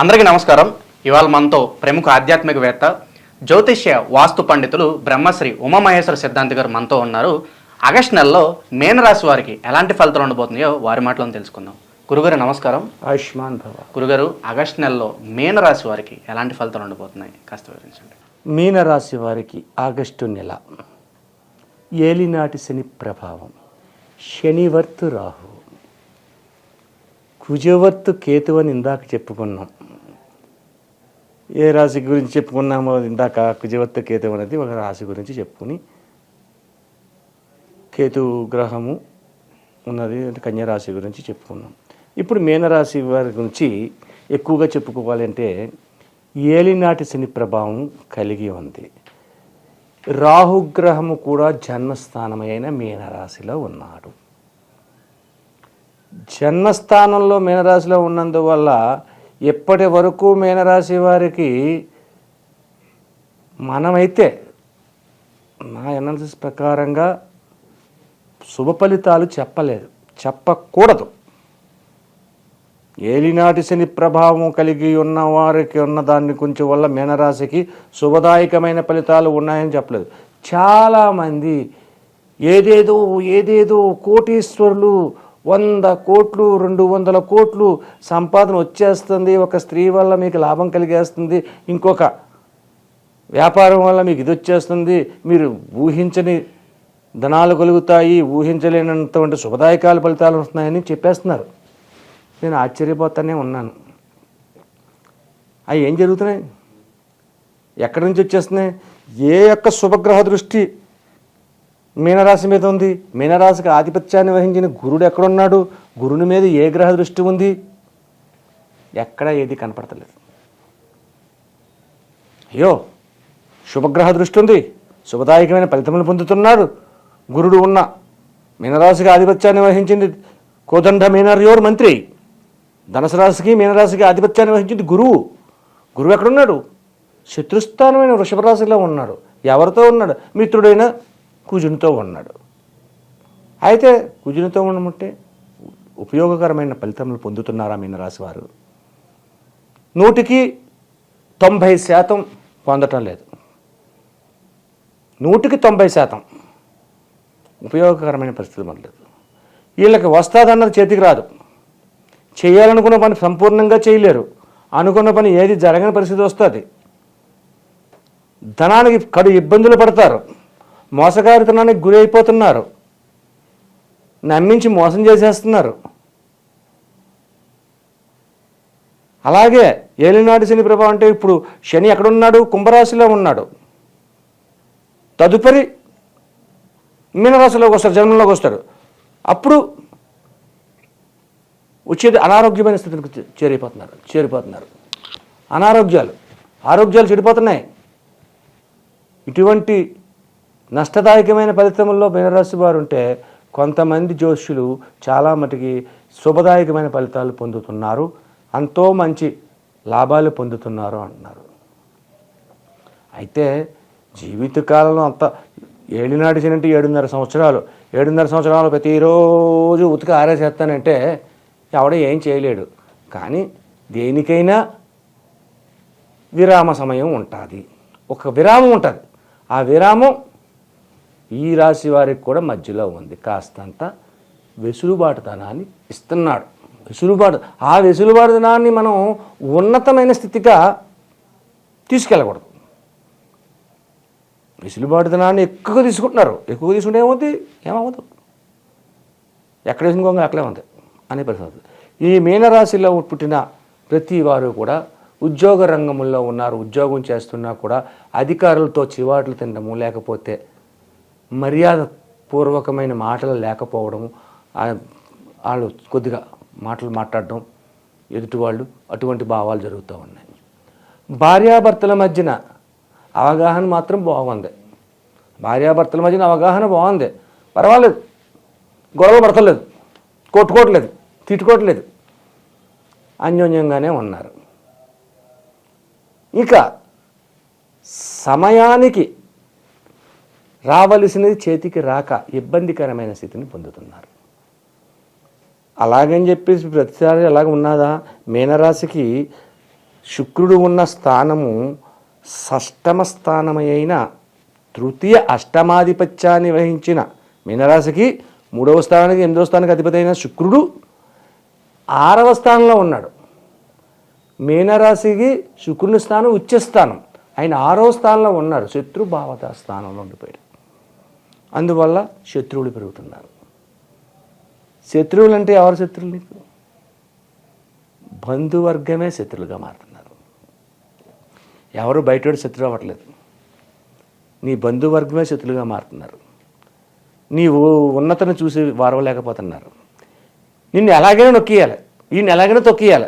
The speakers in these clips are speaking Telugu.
అందరికీ నమస్కారం. ఇవాళ మనతో ప్రముఖ ఆధ్యాత్మికవేత్త జ్యోతిష్య వాస్తు పండితులు బ్రహ్మశ్రీ ఉమామహేశ్వర సిద్ధాంతి గారు మనతో ఉన్నారు. ఆగస్ట్ నెలలో మేనరాశి వారికి ఎలాంటి ఫలితాలు ఉండబోతున్నాయో వారి మాటలను తెలుసుకుందాం. గురుగారు నమస్కారం. ఆయుష్మాన్ భవ. గురుగారు ఆగస్ట్ నెలలో మేనరాశి వారికి ఎలాంటి ఫలితాలు ఉండబోతున్నాయి? కాస్త వివరించండి. మీనరాశి వారికి ఆగస్టు నెల. ఏలినాటి శని ప్రభావం. శనివర్తు రాహు. కుజవర్తు కేతు అని ఇందాక చెప్పుకున్నాం. ఏ రాశి గురించి చెప్పుకున్నామో ఇందాక కుజవత్త కేతు అనేది ఒక రాశి గురించి చెప్పుకుని కేతు గ్రహము ఉన్నది అంటే కన్యా రాశి గురించి చెప్పుకున్నాం. ఇప్పుడు మీనరాశి వారి గురించి ఎక్కువగా చెప్పుకోవాలంటే ఏలినాటి శని ప్రభావం కలిగి ఉంది. రాహుగ్రహము కూడా జన్మస్థానమైన మీనరాశిలో ఉన్నాడు. జన్మస్థానంలో మీనరాశిలో ఉన్నందువల్ల ఎప్పటి వరకు మీనరాశి వారికి మనమైతే నా ఎనాలిసిస్ ప్రకారంగా శుభ ఫలితాలు చెప్పలేదు చెప్పకూడదు. ఏలినాటి శని ప్రభావం కలిగి ఉన్న వారికి ఉన్న దాన్ని కొంచెం వల్ల మీనరాశికి శుభదాయకమైన ఫలితాలు ఉన్నాయని చెప్పలేదు. చాలామంది ఏదేదో ఏదేదో కోటీశ్వరులు వంద కోట్లు రెండు వందల కోట్లు సంపాదన వచ్చేస్తుంది. ఒక స్త్రీ వల్ల మీకు లాభం కలిగేస్తుంది. ఇంకొక వ్యాపారం వల్ల మీకు ఇది వచ్చేస్తుంది. మీరు ఊహించని ధనాలు కలుగుతాయి. ఊహించలేనంతవంటి శుభదాయకాల ఫలితాలు వస్తున్నాయని చెప్పేస్తున్నారు. నేను ఆశ్చర్యపోతానే ఉన్నాను. అవి ఏం జరుగుతున్నాయి? ఎక్కడి నుంచి వచ్చేస్తున్నాయి? ఏ యొక్క శుభగ్రహ దృష్టి మీనరాశి మీద ఉంది. మీనరాశికి ఆధిపత్యాన్ని వహించిన గురుడు ఎక్కడున్నాడు? గురుని మీద ఏ గ్రహ దృష్టి ఉంది? ఎక్కడా ఏది కనపడతలేదు. అయ్యో శుభగ్రహ దృష్టి ఉంది. శుభదాయకమైన ఫలితములు పొందుతున్నాడు. గురుడు ఉన్న మీనరాశికి ఆధిపత్యాన్ని వహించింది కోదండ మీనర్యోర్ మంత్రి. ధనుసు రాశికి మీనరాశికి ఆధిపత్యాన్ని వహించింది గురువు. గురువు ఎక్కడున్నాడు? శత్రుస్థానమైన వృషభ రాశిలో ఉన్నాడు. ఎవరితో ఉన్నాడు? మిత్రుడైన కుజునితో ఉన్నాడు. అయితే కుజునితో ఉండమంటే ఉపయోగకరమైన ఫలితములు పొందుతున్నారా మీనరాశి వారు? నూటికి తొంభై శాతం పొందటం లేదు. నూటికి తొంభై శాతం ఉపయోగకరమైన పరిస్థితి లేదు. వీళ్ళకి వస్తాదన్నది చేతికి రాదు. చేయాలనుకున్న పని సంపూర్ణంగా చేయలేరు. అనుకున్న పని ఏది జరగని పరిస్థితి వస్తుంది. ధనానికి కడు ఇబ్బందులు పడతారు. మోసగారితనానికి గురి అయిపోతున్నారు. నమ్మించి మోసం చేసేస్తున్నారు. అలాగే ఏలినాటి శని ప్రభావం అంటే ఇప్పుడు శని ఎక్కడున్నాడు? కుంభరాశిలో ఉన్నాడు. తదుపరి మీనరాశిలోకి వస్తారు జన్మంలోకి వస్తారు అప్పుడు వచ్చేది అనారోగ్యమైన స్థితికి చేరిపోతున్నారు చేరిపోతున్నారు. అనారోగ్యాలు ఆరోగ్యాలు చెడిపోతున్నాయి. ఇటువంటి నష్టదాయకమైన ఫలితముల్లో మీనరాశి వారు ఉంటే కొంతమంది జోష్యులు చాలా మటుకి శుభదాయకమైన ఫలితాలు పొందుతున్నారు. అంతో మంచి లాభాలు పొందుతున్నారు అంటున్నారు. అయితే జీవితకాలంలో అంత ఏలినాటి శనంటే ఏడున్నర సంవత్సరాలు. ఏడున్నర సంవత్సరాలు ప్రతిరోజు ఉతికి ఆరేసేస్తానంటే ఎవడ ఏం చేయలేడు. కానీ దేనికైనా విరామ సమయం ఉంటుంది. ఒక విరామం ఉంటుంది. ఆ విరామం ఈ రాశి వారికి కూడా మధ్యలో ఉంది. కాస్తంత వెసులుబాటుతనాన్ని ఇస్తున్నాడు. వెసులుబాటు ఆ వెసులుబాటుతనాన్ని మనం ఉన్నతమైన స్థితిగా తీసుకెళ్ళకూడదు. వెసులుబాటుతనాన్ని ఎక్కువ తీసుకుంటున్నారు. ఎక్కువ తీసుకుంటే ఏమవుతుంది ఏమవుతుంది ఎక్కడ వేసిన అక్కడే ఉంది అనే పరిస్థితి. ఈ మీనరాశిలో పుట్టిన ప్రతి వారు కూడా ఉద్యోగ రంగంలో ఉన్నారు. ఉద్యోగం చేస్తున్నా కూడా అధికారులతో చివాట్లు తినడము లేకపోతే మర్యాద పూర్వకమైన మాటలు లేకపోవడం వాళ్ళు కొద్దిగా మాటలు మాట్లాడడం ఎదుటి వాళ్ళు అటువంటి భావాలు జరుగుతూ ఉన్నాయి. భార్యాభర్తల మధ్యన అవగాహన మాత్రం బాగుంది. భార్యాభర్తల మధ్యన అవగాహన బాగుంది. పర్వాలేదు. గొడవ పడతలేదు. కొట్టుకోవట్లేదు. తిట్టుకోవట్లేదు. అన్యోన్యంగానే ఉన్నారు. ఇక సమయానికి రావలసినది చేతికి రాక ఇబ్బందికరమైన స్థితిని పొందుతున్నారు. అలాగని చెప్పేసి ప్రతిసారి అలాగ ఉన్నదా? మీనరాశికి శుక్రుడు ఉన్న స్థానము షష్టమ స్థానమైన తృతీయ అష్టమాధిపత్యాన్ని వహించిన మీనరాశికి మూడవ స్థానానికి ఎనిమిదవ స్థానానికి అధిపతి అయిన శుక్రుడు ఆరవ స్థానంలో ఉన్నాడు. మీనరాశికి శుక్రుని స్థానం ఉచ్చ స్థానం ఆయన ఆరవ స్థానంలో ఉన్నాడు శత్రుభావత స్థానంలో ఉండిపోయాడు. అందువల్ల శత్రువులు పెరుగుతున్నారు. శత్రువులు అంటే ఎవరు శత్రువులు నీకు? బంధువర్గమే శత్రువులుగా మారుతున్నారు. ఎవరు బయటోడు శత్రువు అవ్వట్లేదు. నీ బంధువర్గమే శత్రులుగా మారుతున్నారు. నీవు ఉన్నతను చూసి వారవలేకపోతున్నారు. నిన్ను ఎలాగైనా నొక్కియాలి ఈయన ఎలాగైనా తొక్కియాలి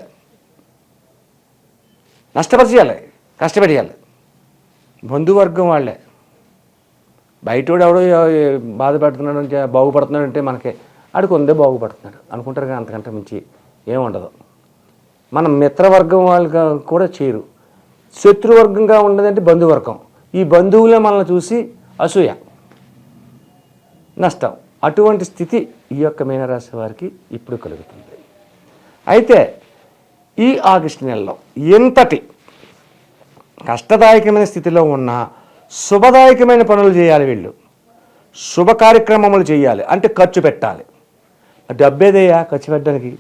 నష్టపరిచేయాలి. కష్టపెట్టేయాలి బంధువర్గం వాళ్ళే. బయటోడు ఎవడో బాధపడుతున్నాడు అంటే బాగుపడుతున్నాడు అంటే మనకి. ఆడికి ఉందే బాగుపడుతున్నాడు. అనుకుంటారు కానీ అంతకంటే మించి ఏముండదు. మన మిత్రవర్గం వాళ్ళకి కూడా చేయరు. శత్రువర్గంగా ఉండదంటే బంధువర్గం. ఈ బంధువులే మనల్ని చూసి అసూయ నష్టం. అటువంటి స్థితి ఈ యొక్క మీనరాశి వారికి ఇప్పుడు కలుగుతుంది. అయితే ఈ ఆగస్టు నెలలో ఎంతటి కష్టదాయకమైన స్థితిలో ఉన్న శుభదాయకమైన పనులు చేయాలి వీళ్ళు. శుభ కార్యక్రమములు చేయాలి. అంటే ఖర్చు పెట్టాలి. డబ్బేదయ్యా ఖర్చు పెట్టడానికి?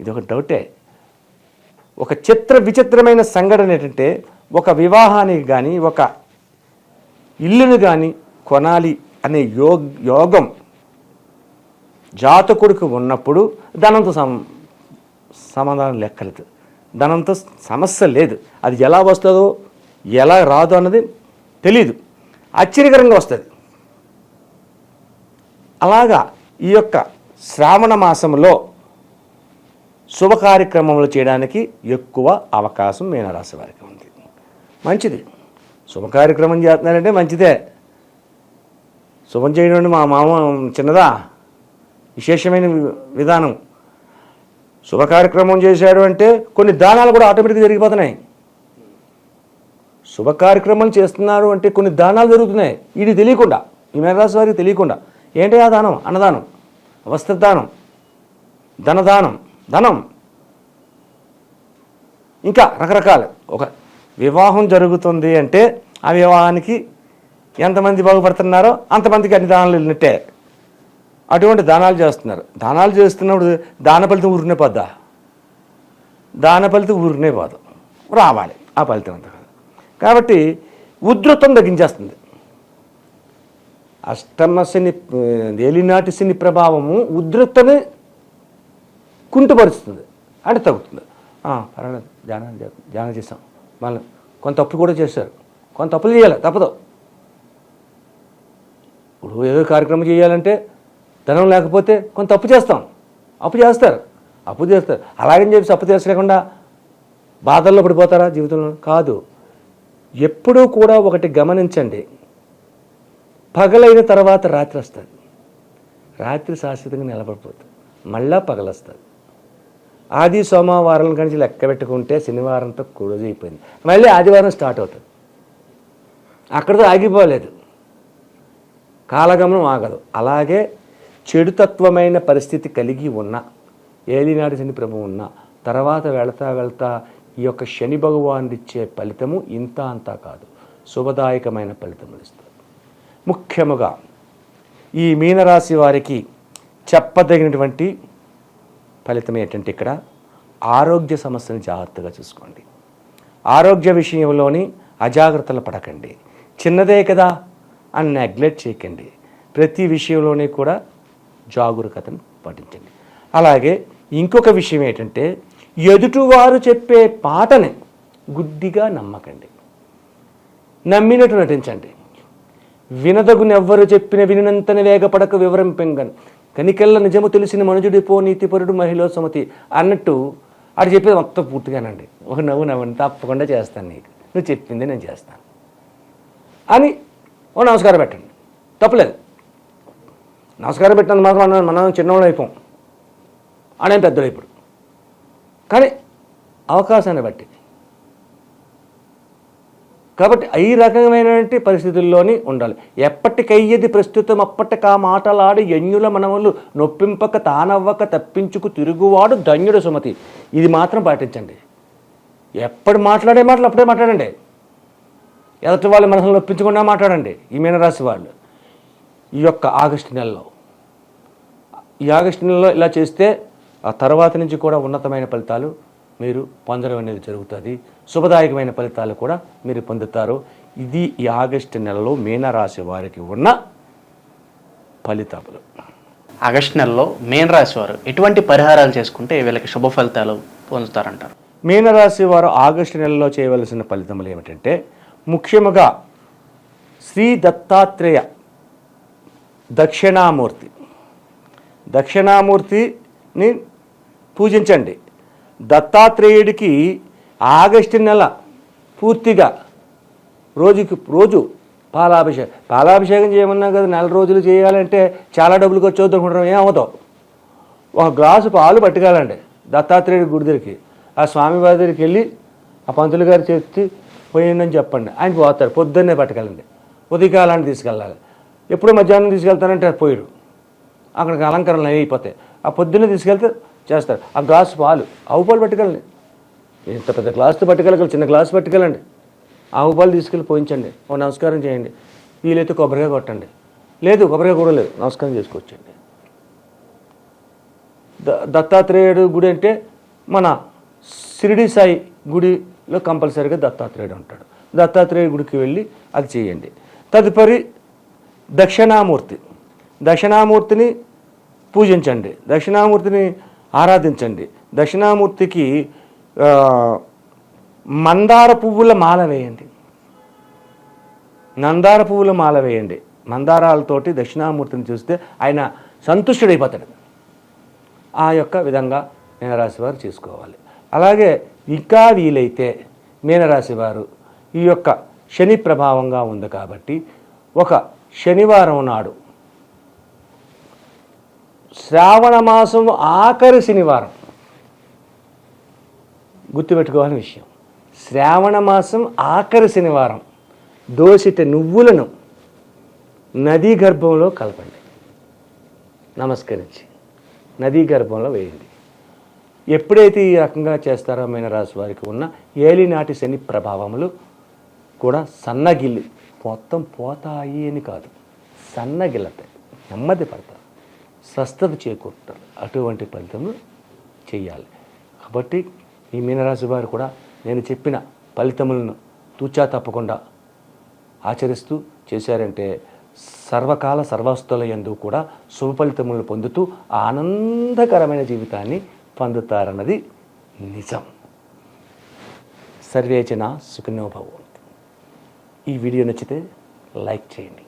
ఇది ఒక డౌటే. ఒక చిత్ర విచిత్రమైన సంఘటన ఏంటంటే ఒక వివాహానికి కానీ ఒక ఇల్లును కానీ కొనాలి అనే యోగ యోగం జాతకుడికి ఉన్నప్పుడు ధనంతో సమ సమాధానం లెక్కలేదు. ధనంతో సమస్య లేదు. అది ఎలా వస్తుందో ఎలా రాదు అన్నది తెలియదు ఆశ్చర్యకరంగా వస్తుంది. అలాగా ఈ యొక్క శ్రావణ మాసంలో శుభ కార్యక్రమములు చేయడానికి ఎక్కువ అవకాశం మీనరాశి వారికి ఉంది. మంచిది. శుభ కార్యక్రమం చేస్తున్నారంటే మంచిదే. శుభం చేయడం మా మామ చిన్నదా? విశేషమైన విధానం. శుభ కార్యక్రమం చేశాడు అంటే కొన్ని దానాలు కూడా ఆటోమేటిక్గా జరిగిపోతున్నాయి. శుభ కార్యక్రమాలు చేస్తున్నారు అంటే కొన్ని దానాలు జరుగుతున్నాయి. ఇది తెలియకుండా ఈ మేఘరాశి వారికి తెలియకుండా. ఏంటి ఆ దానం? అన్నదానం వస్త్రదానం ధనదానం ధనం ఇంకా రకరకాలు. ఒక వివాహం జరుగుతుంది అంటే ఆ వివాహానికి ఎంతమంది బాగుపడుతున్నారో అంతమందికి అన్ని దానాలు వెళ్ళినట్టే. అటువంటి దానాలు చేస్తున్నారు. దానాలు చేస్తున్నప్పుడు దాన ఫలితం ఊరినే పోద్దా? దాన ఫలితం ఊరినే పోదు. రావాలి. ఆ ఫలితం అంతగా. కాబట్టి ఉధృతం తగ్గించేస్తుంది. అష్టమ శని ఏలినాటి శని ప్రభావము ఉధృతని కుంటుపరుస్తుంది. అంటే తగ్గుతుంది. పర్వాలేదు. ధ్యానం ధ్యానం చేస్తాం మళ్ళీ కొంత తప్పు కూడా చేశారు. కొంత తప్పులు చేయాలి తప్పదు. ఇప్పుడు ఏదో కార్యక్రమం చేయాలంటే ధనం లేకపోతే కొంత అప్పు చేస్తాం. అప్పు చేస్తారు. అప్పు చేస్తారు. అలాగని చెప్పి అప్పు తీర్చలేకుండా బాధల్లో పడిపోతారా జీవితంలో? కాదు. ఎప్పుడూ కూడా ఒకటి గమనించండి. పగలైన తర్వాత రాత్రి వస్తుంది. రాత్రి శాశ్వతంగా నిలబడిపోతుంది. మళ్ళా పగలొస్తుంది. ఆది సోమవారం నుంచి లెక్క పెట్టుకుంటే శనివారంతో అయిపోయింది. మళ్ళీ ఆదివారం స్టార్ట్ అవుతుంది. అక్కడితో ఆగిపోలేదు. కాలగమనం ఆగదు. అలాగే చెడుతత్వమైన పరిస్థితి కలిగి ఉన్న ఏలినాడు శని ప్రభు ఉన్న తర్వాత వెళతా వెళతా ఈ యొక్క శని భగవానుడు ఇచ్చే ఫలితము ఇంత అంతా కాదు. శుభదాయకమైన ఫలితములు ఇస్తారు ముఖ్యముగా ఈ మీనరాశి వారికి చెప్పదగినటువంటి ఫలితం ఏంటంటే ఇక్కడ ఆరోగ్య సమస్యను జాగ్రత్తగా చూసుకోండి. ఆరోగ్య విషయంలోని అజాగ్రత్తలు పడకండి. చిన్నదే కదా అని నెగ్లెక్ట్ చేయకండి. ప్రతి విషయంలోనే కూడా జాగరూకతను పాటించండి. అలాగే ఇంకొక విషయం ఏంటంటే ఎదుటివారు చెప్పే పాటని గుడ్డిగా నమ్మకండి. నమ్మినట్టు నటించండి. వినదగునెవ్వరు చెప్పిన వినినంతని వేగపడక వివరం పెంగన్ కనికెళ్ళ నిజము తెలిసిన మనుజుడిపో నీతిపరుడు మహిళ సుమతి అన్నట్టు అటు చెప్పేది మొత్తం పూర్తిగానండి ఒక నవ్వు నవ్వండి తప్పకుండా చేస్తాను నీకు. నువ్వు చెప్పింది నేను చేస్తాను. అని ఓ నమస్కారం పెట్టండి. తప్పలేదు. నమస్కారం పెట్టినందుకు మాత్రం మనం చిన్నవాళ్ళు అయిపోం. ఆడేం పెద్దలు ఇప్పుడు. కానీ అవకాశాన్ని బట్టి. కాబట్టి ఈ రకమైనటువంటి పరిస్థితుల్లోని ఉండాలి. ఎప్పటికయ్యేది ప్రస్తుతం అప్పటికి ఆ మాటలాడి ఎన్యుల మనములు నొప్పింపక తానవ్వక తప్పించుకు తిరుగువాడు ధన్యుడు సుమతి. ఇది మాత్రం పాటించండి. ఎప్పుడు మాట్లాడే మాటలు అప్పుడే మాట్లాడండి. ఎదుటి వాళ్ళ మనసులు నొప్పించకుండా మాట్లాడండి. ఈ మీనరాశి వాళ్ళు. ఈ యొక్క ఆగస్టు నెలలో. ఈ ఆగస్టు నెలలో ఇలా చేస్తే ఆ తర్వాత నుంచి కూడా ఉన్నతమైన ఫలితాలు మీరు పొందడం అనేది జరుగుతుంది. శుభదాయకమైన ఫలితాలు కూడా మీరు పొందుతారు. ఇది ఈ ఆగస్టు నెలలో మీనరాశి వారికి ఉన్న ఫలితాలు. ఆగస్టు నెలలో మేన్ రాశి వారు ఎటువంటి పరిహారాలు చేసుకుంటే వీళ్ళకి శుభ ఫలితాలు పొందుతారంటారు? మీనరాశి వారు ఆగస్టు నెలలో చేయవలసిన ఫలితములు ఏమిటంటే ముఖ్యముగా శ్రీ దత్తాత్రేయ దక్షిణామూర్తి ని పూజించండి. దత్తాత్రేయుడికి ఆగస్టు నెల పూర్తిగా రోజుకి రోజు పాలాభిషేకం పాలాభిషేకం చేయమన్నా కదా నెల రోజులు చేయాలంటే చాలా డబ్బులు ఖర్చు అవుతుంది అనుకుంటాం ఏమవుతావు ఒక గ్లాసు పాలు పట్టుకెళ్ళండి దత్తాత్రేయుడి గుడి దగ్గరికి. ఆ స్వామివారి దగ్గరికి వెళ్ళి ఆ పంతులు గారు చేసి పోయిందని చెప్పండి. ఆయన పోతారు పొద్దున్నే పట్టుకెళ్ళండి. ఉదయకాలాన్ని తీసుకెళ్ళాలి. ఎప్పుడు మధ్యాహ్నం తీసుకెళ్తానంటే పోయాడు అక్కడికి అలంకరణలు అయిపోతాయి. ఆ పొద్దున్నే తీసుకెళ్తే చేస్తారు ఆ గ్లాసు పాలు ఆవు పాలు పట్టుకెళ్ళండి. ఇంత పెద్ద గ్లాసు పట్టుకెళ్ళగలరు చిన్న గ్లాసు పట్టుకెళ్ళండి. ఆవు పాలు తీసుకెళ్ళి పోయించండి. ఓ నమస్కారం చేయండి. వీలైతే కొబ్బరిగా కొట్టండి. లేదు కొబ్బరిగా కూడా లేదు. నమస్కారం చేసుకోవచ్చండి ద- దత్తాత్రేయుడు గుడి అంటే మన షిరిడి సాయి గుడిలో కంపల్సరీగా దత్తాత్రేయుడు ఉంటాడు. దత్తాత్రేయుడు గుడికి వెళ్ళి అది చేయండి. తదుపరి దక్షిణామూర్తి. దక్షిణామూర్తిని పూజించండి. దక్షిణామూర్తిని ఆరాధించండి. దక్షిణామూర్తికి మందార పువ్వుల మాల వేయండి. నందార పువ్వుల మాల వేయండి. మందారాలతోటి దక్షిణామూర్తిని చూస్తే ఆయన సంతుష్టుడైపోతాడు. ఆ యొక్క విధంగా మీనరాశి వారు చేసుకోవాలి. అలాగే ఇంకా వీలైతే మీనరాశి వారు ఈ యొక్క శని ప్రభావంగా ఉంది కాబట్టి ఒక శనివారం నాడు శ్రావణ మాసం ఆఖరి శనివారం. గుర్తుపెట్టుకోవాలని విషయం. శ్రావణ మాసం ఆఖరి శనివారం. దోషిత నువ్వులను నదీ గర్భంలో కలపండి. నమస్కరించి నదీ గర్భంలో వేయండి. ఎప్పుడైతే ఈ రకంగా చేస్తారో మీనరాశి వారికి ఉన్న ఏలినాటి శని ప్రభావములు కూడా సన్నగిల్లి మొత్తం పోతాయి అని కాదు. సన్నగిల్లతాయి. నెమ్మది పడతాయి. స్వస్థత చేకూరుతారు. అటువంటి ఫలితము చేయాలి కాబట్టి ఈ మీనరాశి వారు కూడా నేను చెప్పిన ఫలితములను తూచా తప్పకుండా ఆచరిస్తూ చేశారంటే సర్వకాల సర్వస్తుల యందు కూడా శుభ ఫలితములను పొందుతూ ఆనందకరమైన జీవితాన్ని పొందుతారన్నది నిజం. సర్వేచన సుఖినోభవం ఈ వీడియో నచ్చితే లైక్ చేయండి.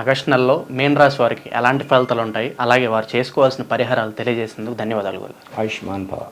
ఆగస్టు నెలలో మేన్ రాశి వారికి ఎలాంటి ఫలితాలు ఉంటాయి? అలాగే వారు చేసుకోవాల్సిన పరిహారాలు తెలియజేసినందుకు ధన్యవాదాలు గురుగారు. ఆయుష్మాన్ భవ